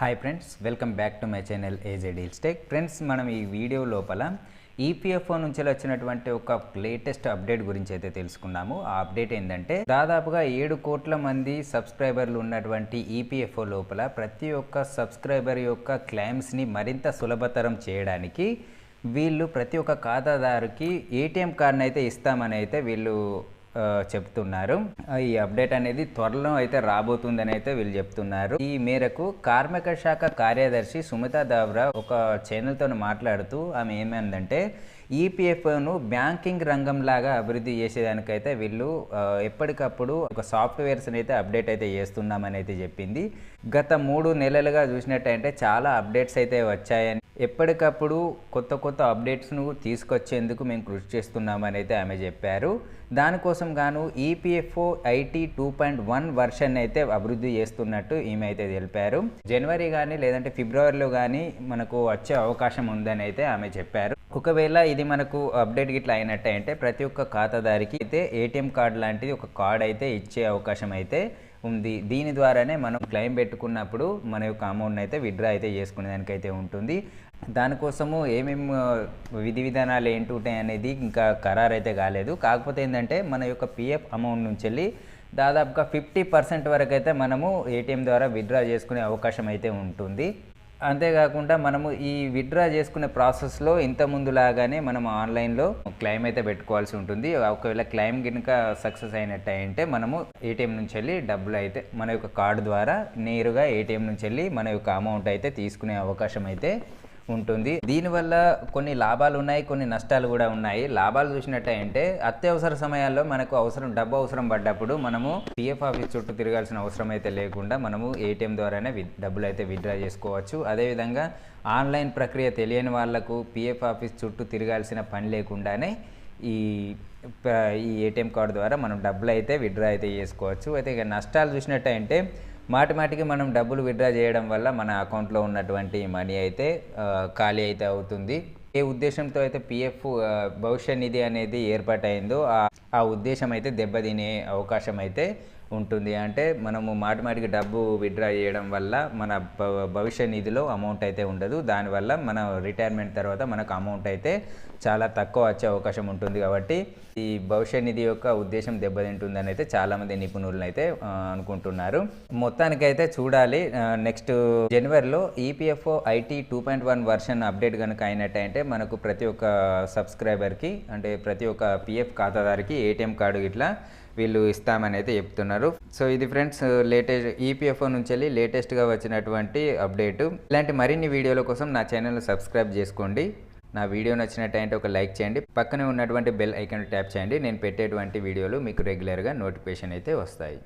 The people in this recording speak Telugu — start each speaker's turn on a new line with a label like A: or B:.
A: Hi friends welcome back to my channel AJ deals tech friends మనం ఈ వీడియో లోపల ఈపీఎఫ్ఓ నుంచి వచ్చినటువంటి ఒక లేటెస్ట్ అప్డేట్ గురించి అయితే తెలుసుకున్నాము. ఆ అప్డేట్ ఏంటంటే దాదాపుగా ఏడు కోట్ల మంది సబ్స్క్రైబర్లు ఉన్నటువంటి ఈపీఎఫ్ఓ లోపల ప్రతి ఒక్క సబ్స్క్రైబర్ యొక్క క్లైమ్స్ని మరింత సులభతరం చేయడానికి వీళ్ళు ప్రతి ఒక్క ఖాతాదారుకి ఏటీఎం కార్డుని అయితే ఇస్తామని అయితే వీళ్ళు చెప్తున్నారు. ఈ అప్డేట్ అనేది త్వరలో అయితే రాబోతుందని అయితే వీళ్ళు చెప్తున్నారు. ఈ మేరకు కార్మిక శాఖ కార్యదర్శి సుమిత దావ్రా ఒక ఛానల్తో మాట్లాడుతూ ఆమె ఏమైందంటే ఈపీఎఫ్ఓను బ్యాంకింగ్ రంగం లాగా అభివృద్ధి చేసేదానికైతే వీళ్ళు ఎప్పటికప్పుడు ఒక సాఫ్ట్వేర్స్ని అయితే అప్డేట్ అయితే చేస్తున్నామని అయితే చెప్పింది. గత మూడు నెలలుగా చూసినట్టయితే చాలా అప్డేట్స్ అయితే వచ్చాయని ఎప్పటికప్పుడు కొత్త కొత్త అప్డేట్స్ను తీసుకొచ్చేందుకు మేము కృషి చేస్తున్నామని అయితే ఆమె చెప్పారు. దానికోసం గాను EPFO IT two point one version అయితే అభివృద్ధి చేస్తున్నట్టు ఈమె అయితే తెలిపారు. జనవరి కానీ లేదంటే ఫిబ్రవరిలో కానీ మనకు వచ్చే అవకాశం ఉందని అయితే ఆమె చెప్పారు. ఒకవేళ ఇది మనకు అప్డేట్ గిట్లా అయినట్టు అంటే ప్రతి ఒక్క ఖాతాదారికి అయితే ఏటీఎం కార్డు లాంటిది ఒక కార్డ్ అయితే ఇచ్చే అవకాశం అయితే ఉంది. దీని ద్వారానే మనం క్లెయిమ్ పెట్టుకున్నప్పుడు మన యొక్క అమౌంట్ అయితే విత్డ్రా అయితే చేసుకునే దానికైతే ఉంటుంది. దానికోసము ఏమేమి విధి విధానాలు ఏంటి ఉంటాయి అనేది ఇంకా ఖరారు అయితే కాలేదు. కాకపోతే ఏంటంటే మన యొక్క పిఎఫ్ అమౌంట్ నుంచి వెళ్ళి దాదాపుగా ఫిఫ్టీ పర్సెంట్ వరకు అయితే మనము ఏటీఎం ద్వారా విత్డ్రా చేసుకునే అవకాశం అయితే ఉంటుంది. అంతేకాకుండా మనము ఈ విత్డ్రా చేసుకునే ప్రాసెస్లో ఇంత ముందులాగానే మనం ఆన్లైన్లో క్లెయిమ్ అయితే పెట్టుకోవాల్సి ఉంటుంది. ఒకవేళ క్లెయిమ్ కనుక సక్సెస్ అయినట్టు అంటే మనము ఏటీఎం నుంచి వెళ్ళి డబ్బులు అయితే మన యొక్క కార్డు ద్వారా నేరుగా ఏటీఎం నుంచి వెళ్ళి మన యొక్క అమౌంట్ అయితే తీసుకునే అవకాశం అయితే ఉంటుంది. దీనివల్ల కొన్ని లాభాలు ఉన్నాయి కొన్ని నష్టాలు కూడా ఉన్నాయి. లాభాలు చూసినట్టయితే అత్యవసర సమయాల్లో మనకు అవసరం డబ్బు అవసరం పడ్డప్పుడు మనము పిఎఫ్ ఆఫీస్ చుట్టూ తిరగాల్సిన అవసరం అయితే లేకుండా మనము ఏటీఎం ద్వారానే డబ్బులు అయితే విత్డ్రా చేసుకోవచ్చు. అదేవిధంగా ఆన్లైన్ ప్రక్రియ తెలియని వాళ్ళకు పిఎఫ్ ఆఫీస్ చుట్టూ తిరగాల్సిన పని లేకుండానే ఈ ఈ ఏటీఎం కార్డు ద్వారా మనం డబ్బులు అయితే విత్డ్రా అయితే చేసుకోవచ్చు. అయితే ఇక నష్టాలు చూసినట్టయితే మాటిమాటికి మనం డబ్బులు విత్డ్రా చేయడం వల్ల మన అకౌంట్లో ఉన్నటువంటి మనీ అయితే ఖాళీ అయితే అవుతుంది. ఏ ఉద్దేశంతో అయితే పిఎఫ్ భవిష్య నిధి అనేది ఏర్పాటైందో ఆ- ఆ ఉద్దేశం అయితే దెబ్బతినే అవకాశం అయితే ఉంటుంది. అంటే మనము మాటమాటికి డబ్బు విత్డ్రా చేయడం వల్ల మన భవిష్య నిధిలో అమౌంట్ అయితే ఉండదు. దానివల్ల మన రిటైర్మెంట్ తర్వాత మనకు అమౌంట్ అయితే చాలా తక్కువ వచ్చే అవకాశం ఉంటుంది కాబట్టి ఈ భవిష్య నిధి యొక్క ఉద్దేశం దెబ్బతింటుందని అయితే చాలామంది నిపుణులను అయితే అనుకుంటున్నారు. మొత్తానికైతే చూడాలి నెక్స్ట్ జనవరిలో EPFO IT two point one version update కనుక అయినట్టయితే మనకు ప్రతి ఒక్క సబ్స్క్రైబర్కి అంటే ప్రతి ఒక్క పిఎఫ్ ఖాతాదారికి ఏటీఎం కార్డు ఇట్లా వీళ్ళు ఇస్తామని అయితే చెప్తున్నారు. సో ఇది ఫ్రెండ్స్ లేటెస్ట్ ఈపీఎఫ్ఓ నుంచి వెళ్ళి లేటెస్ట్గా వచ్చినటువంటి అప్డేట్. ఇలాంటి మరిన్ని వీడియోల కోసం నా ఛానల్ సబ్స్క్రైబ్ చేసుకోండి. నా వీడియో నచ్చినట్టయితే ఒక లైక్ చేయండి. పక్కనే ఉన్నటువంటి బెల్ ఐకాన్ ట్యాప్ చేయండి. నేను పెట్టేటువంటి వీడియోలు మీకు రెగ్యులర్గా నోటిఫికేషన్ అయితే వస్తాయి.